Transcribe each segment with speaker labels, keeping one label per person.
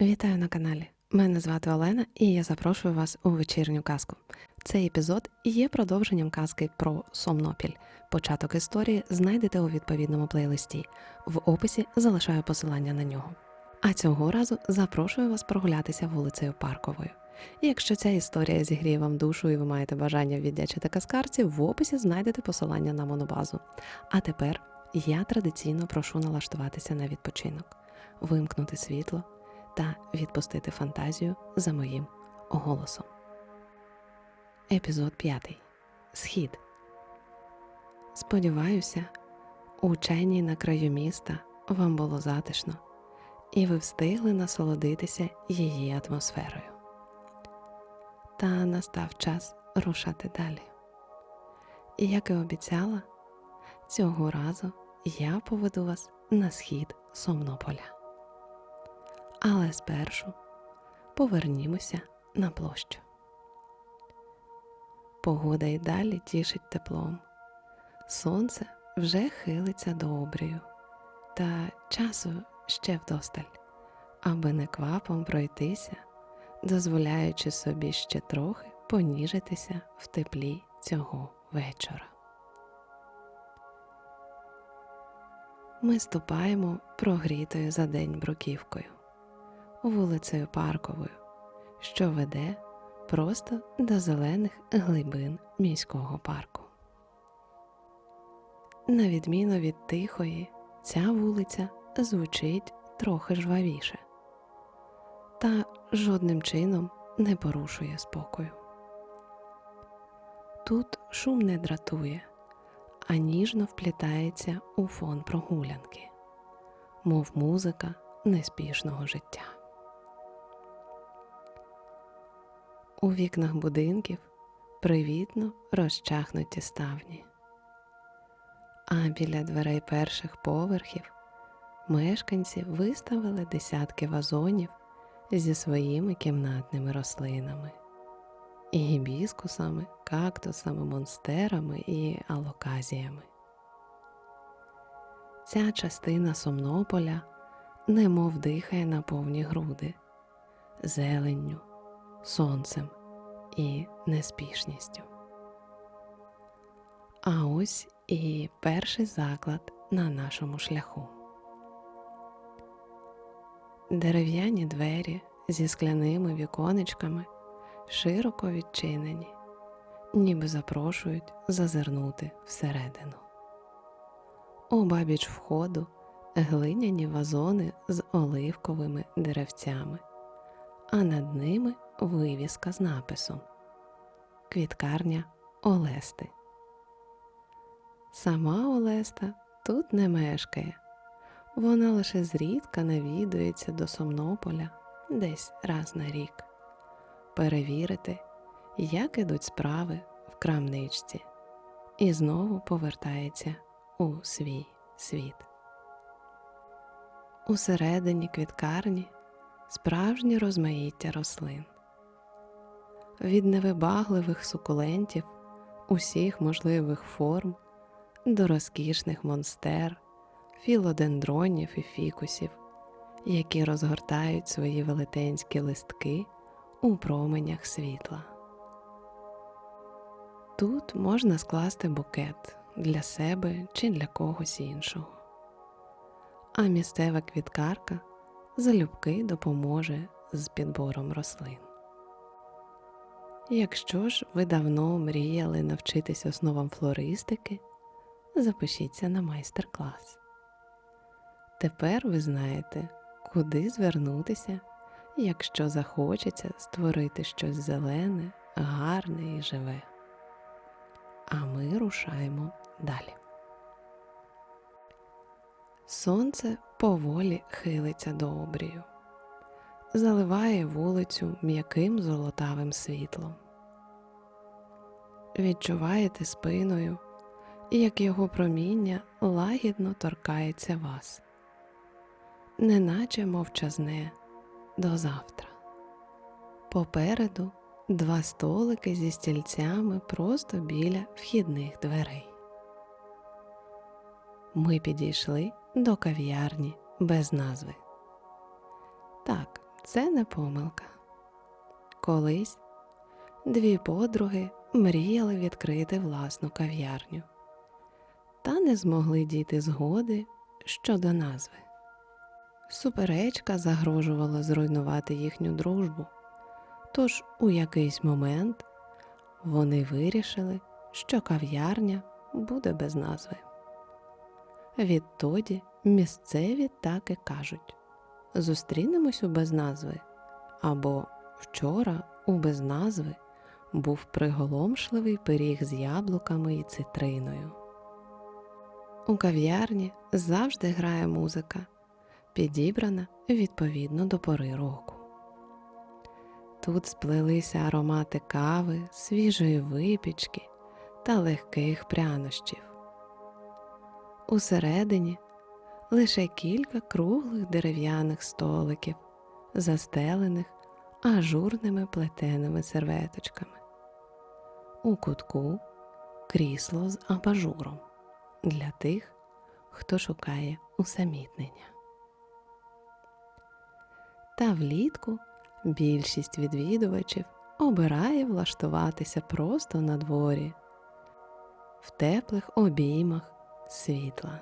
Speaker 1: Вітаю на каналі. Мене звати Олена, і я запрошую вас у вечірню казку. Цей епізод є продовженням казки про Сомнопіль. Початок історії знайдете у відповідному плейлисті. В описі залишаю посилання на нього. А цього разу запрошую вас прогулятися вулицею Парковою. Якщо ця історія зігріє вам душу і ви маєте бажання віддячити казкарці, в описі знайдете посилання на монобазу. А тепер я традиційно прошу налаштуватися на відпочинок, вимкнути світло та відпустити фантазію за моїм голосом. Епізод 5. Схід. Сподіваюся, у чайній на краю міста вам було затишно, і ви встигли насолодитися її атмосферою. Та настав час рушати далі. І як і обіцяла, цього разу я поведу вас на схід Сомнополя. Але спершу повернімося на площу. Погода й далі тішить теплом. Сонце вже хилиться до обрію, та часу ще вдосталь, аби неквапом пройтися, дозволяючи собі ще трохи поніжитися в теплі цього вечора. Ми ступаємо прогрітою за день бруківкою вулицею Парковою, що веде просто до зелених глибин міського парку. На відміну від тихої, ця вулиця звучить трохи жвавіше та жодним чином не порушує спокою. Тут шум не дратує, а ніжно вплітається у фон прогулянки, мов музика неспішного життя. У вікнах будинків привітно розчахнуті ставні, а біля дверей перших поверхів мешканці виставили десятки вазонів зі своїми кімнатними рослинами, і гібіскусами, кактусами, монстерами і алоказіями. Ця частина Сомнополя немов дихає на повні груди, зеленню сонцем і неспішністю. А ось і перший заклад на нашому шляху. Дерев'яні двері зі скляними віконечками широко відчинені, ніби запрошують зазирнути всередину. Обабіч входу глиняні вазони з оливковими деревцями, а над ними вивіска з написом Квіткарня Олести. Сама Олеста тут не мешкає, вона лише зрідка навідується до Сомнополя десь раз на рік, перевірити, як ідуть справи в крамничці, і знову повертається у свій світ. Усередині квіткарні справжнє розмаїття рослин від невибагливих сукулентів усіх можливих форм до розкішних монстер, філодендронів і фікусів, які розгортають свої велетенські листки у променях світла. Тут можна скласти букет для себе чи для когось іншого, а місцева квіткарка залюбки допоможе з підбором рослин. Якщо ж ви давно мріяли навчитись основам флористики, запишіться на майстер-клас. Тепер ви знаєте, куди звернутися, якщо захочеться створити щось зелене, гарне і живе. А ми рушаємо далі. Сонце поволі хилиться до обрію заливає вулицю м'яким золотавим світлом. Відчуваєте спиною, як його проміння лагідно торкається вас, неначе мовчазне до завтра. Попереду два столики зі стільцями просто біля вхідних дверей. Ми підійшли до кав'ярні без назви. Так, це не помилка. Колись дві подруги мріяли відкрити власну кав'ярню, та не змогли дійти згоди щодо назви. Суперечка загрожувала зруйнувати їхню дружбу, тож у якийсь момент вони вирішили, що кав'ярня буде без назви. Відтоді місцеві так і кажуть зустрінемось у без назви, або вчора у без назви був приголомшливий пиріг з яблуками і цитриною. У кав'ярні завжди грає музика, підібрана відповідно до пори року. Тут сплелися аромати кави, свіжої випічки та легких прянощів. Усередині лише кілька круглих дерев'яних столиків, застелених ажурними плетеними серветочками. У кутку крісло з абажуром для тих, хто шукає усамітнення. Та влітку більшість відвідувачів обирає влаштуватися просто на дворі, в теплих обіймах світла.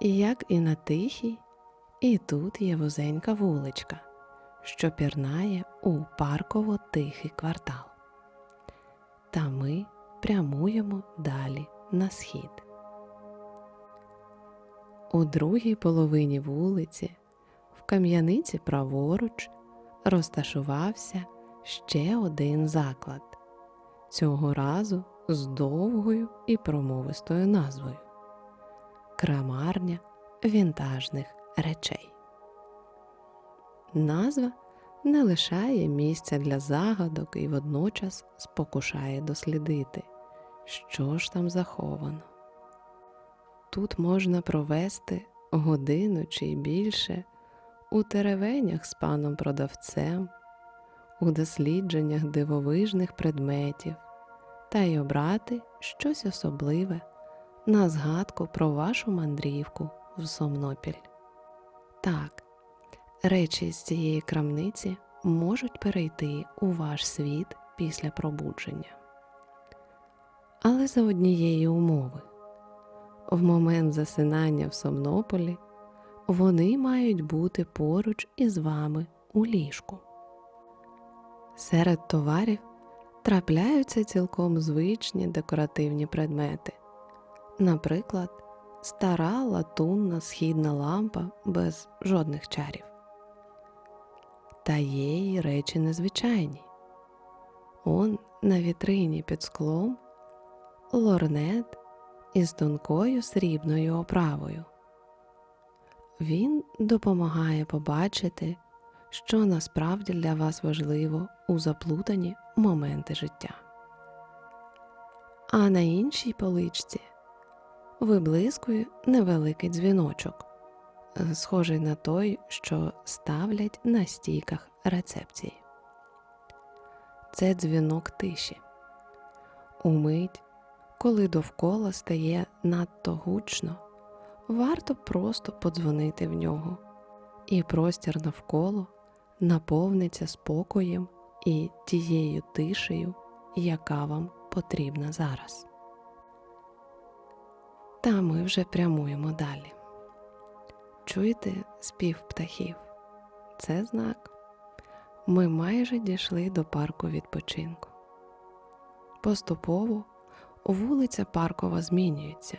Speaker 1: І як і на тихій, і тут є вузенька вуличка, що пірнає у парково тихий квартал. Та ми прямуємо далі на схід. У другій половині вулиці, в кам'яниці праворуч, розташувався ще один заклад, цього разу з довгою і промовистою назвою Крамарня вінтажних речей. Назва не лишає місця для загадок і водночас спокушає дослідити, що ж там заховано. Тут можна провести годину чи більше у теревенях з паном продавцем, у дослідженнях дивовижних предметів та й обрати щось особливе на згадку про вашу мандрівку в Сомнопіль. Так, речі з цієї крамниці можуть перейти у ваш світ після пробудження. Але за однієї умови в момент засинання в Сомнополі вони мають бути поруч із вами у ліжку. Серед товарів трапляються цілком звичні декоративні предмети, наприклад, стара латунна східна лампа без жодних чарів. Та є й речі незвичайні. Он на вітрині під склом лорнет із тонкою срібною оправою. Він допомагає побачити, що насправді для вас важливо у заплутані моменти життя. А на іншій поличці виблискує невеликий дзвіночок, схожий на той, що ставлять на стійках рецепції. Це дзвінок тиші. Умить, коли довкола стає надто гучно, варто просто подзвонити в нього, і простір навколо наповниться спокоєм і тією тишею, яка вам потрібна зараз. Та ми вже прямуємо далі. Чуєте спів птахів? Це знак. Ми майже дійшли до парку відпочинку. Поступово вулиця паркова змінюється,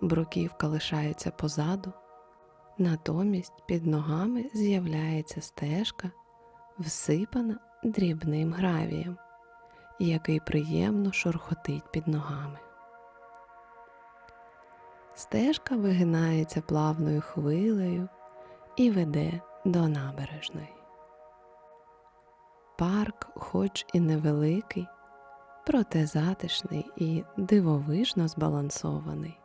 Speaker 1: бруківка лишається позаду, натомість під ногами з'являється стежка, всипана дрібним гравієм, який приємно шурхотить під ногами. Стежка вигинається плавною хвилею і веде до набережної. Парк, хоч і невеликий, проте затишний і дивовижно збалансований.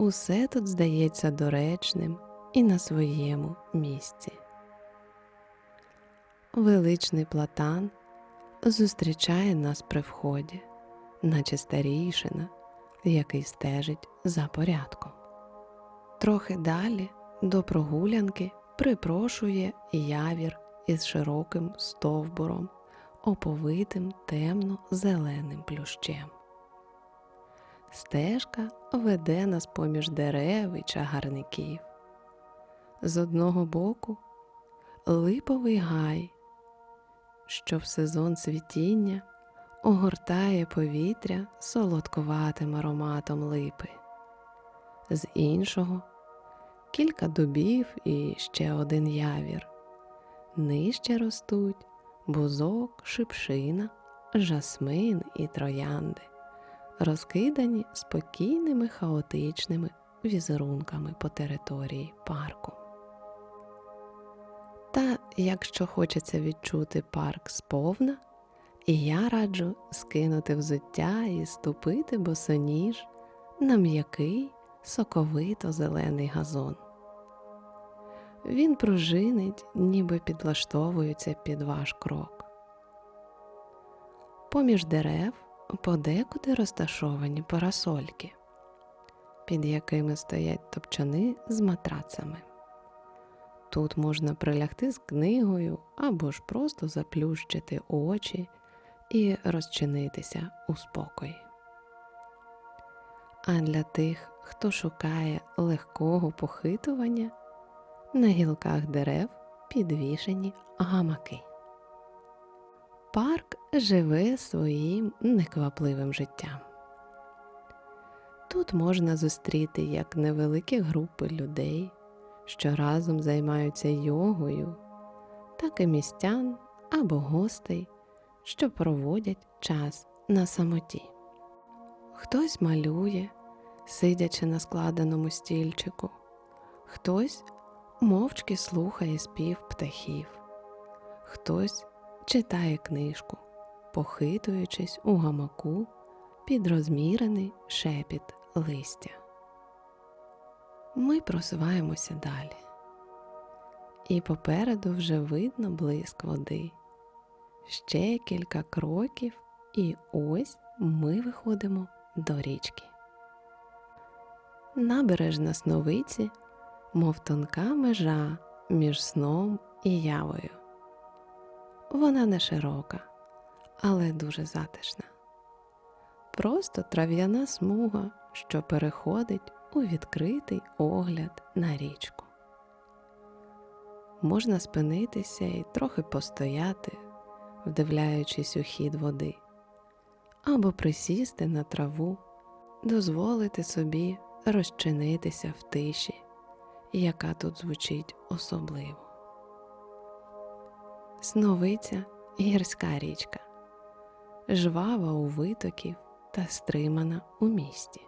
Speaker 1: Усе тут здається доречним і на своєму місці. Величний платан зустрічає нас при вході, наче старійшина, який стежить за порядком. Трохи далі до прогулянки припрошує явір із широким стовбуром, оповитим темно-зеленим плющем. Стежка веде нас поміж дерев і чагарників. З одного боку липовий гай, що в сезон цвітіння огортає повітря солодкуватим ароматом липи, з іншого кілька дубів і ще один явір. Нижче ростуть бузок, шипшина, жасмин і троянди, розкидані спокійними хаотичними візерунками по території парку. Та якщо хочеться відчути парк сповна, і я раджу скинути взуття і ступити босоніж на м'який соковито зелений газон. Він пружинить, ніби підлаштовується під ваш крок. Поміж дерев подекуди розташовані парасольки, під якими стоять топчани з матрацами. Тут можна прилягти з книгою або ж просто заплющити очі і розчинитися у спокої. А для тих, хто шукає легкого похитування, на гілках дерев підвішені гамаки. Парк живе своїм неквапливим життям. Тут можна зустріти як невеликі групи людей, що разом займаються йогою, так і містян або гостей, що проводять час на самоті. Хтось малює, сидячи на складеному стільчику, хтось мовчки слухає спів птахів, хтось читає книжку, похитуючись у гамаку під розмірений шепіт листя. Ми просуваємося далі, і попереду вже видно блиск води. Ще кілька кроків, і ось ми виходимо до річки. Набережна сновиці, мов тонка межа між сном і явою. Вона не широка, але дуже затишна. Просто трав'яна смуга, що переходить у відкритий огляд на річку. Можна спинитися і трохи постояти, вдивляючись у хід води, або присісти на траву, дозволити собі розчинитися в тиші, яка тут звучить особливо. Сновиця гірська річка, жвава у витоків та стримана у місті.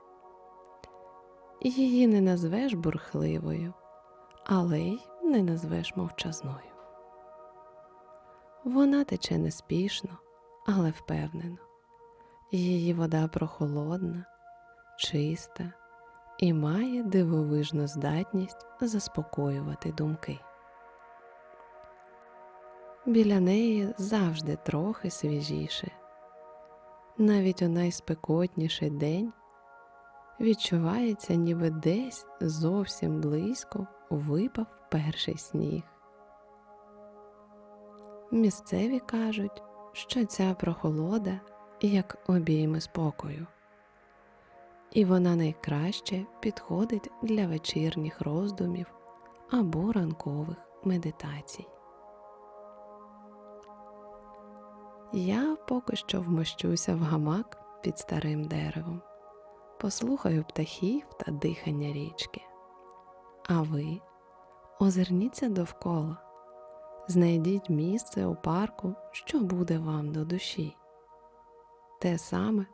Speaker 1: Її не назвеш бурхливою, але й не назвеш мовчазною. Вона тече неспішно, але впевнено. Її вода прохолодна, чиста і має дивовижну здатність заспокоювати думки. Біля неї завжди трохи свіжіше. Навіть у найспекотніший день відчувається, ніби десь зовсім близько випав перший сніг. Місцеві кажуть, що ця прохолода як обійми спокою, і вона найкраще підходить для вечірніх роздумів або ранкових медитацій. Я поки що вмощуся в гамак під старим деревом, послухаю птахів та дихання річки. А ви озирніться довкола, знайдіть місце у парку, що буде вам до душі, те саме,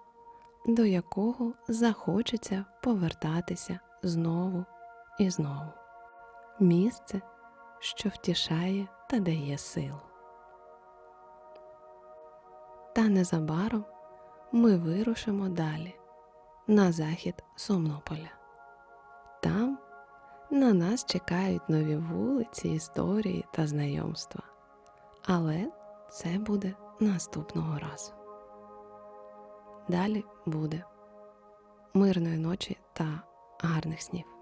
Speaker 1: до якого захочеться повертатися знову і знову. Місце, що втішає та дає силу. Та незабаром ми вирушимо далі на захід Сомнополя. Там на нас чекають нові вулиці, історії та знайомства. Але це буде наступного разу. Далі буде мирної ночі та гарних снів.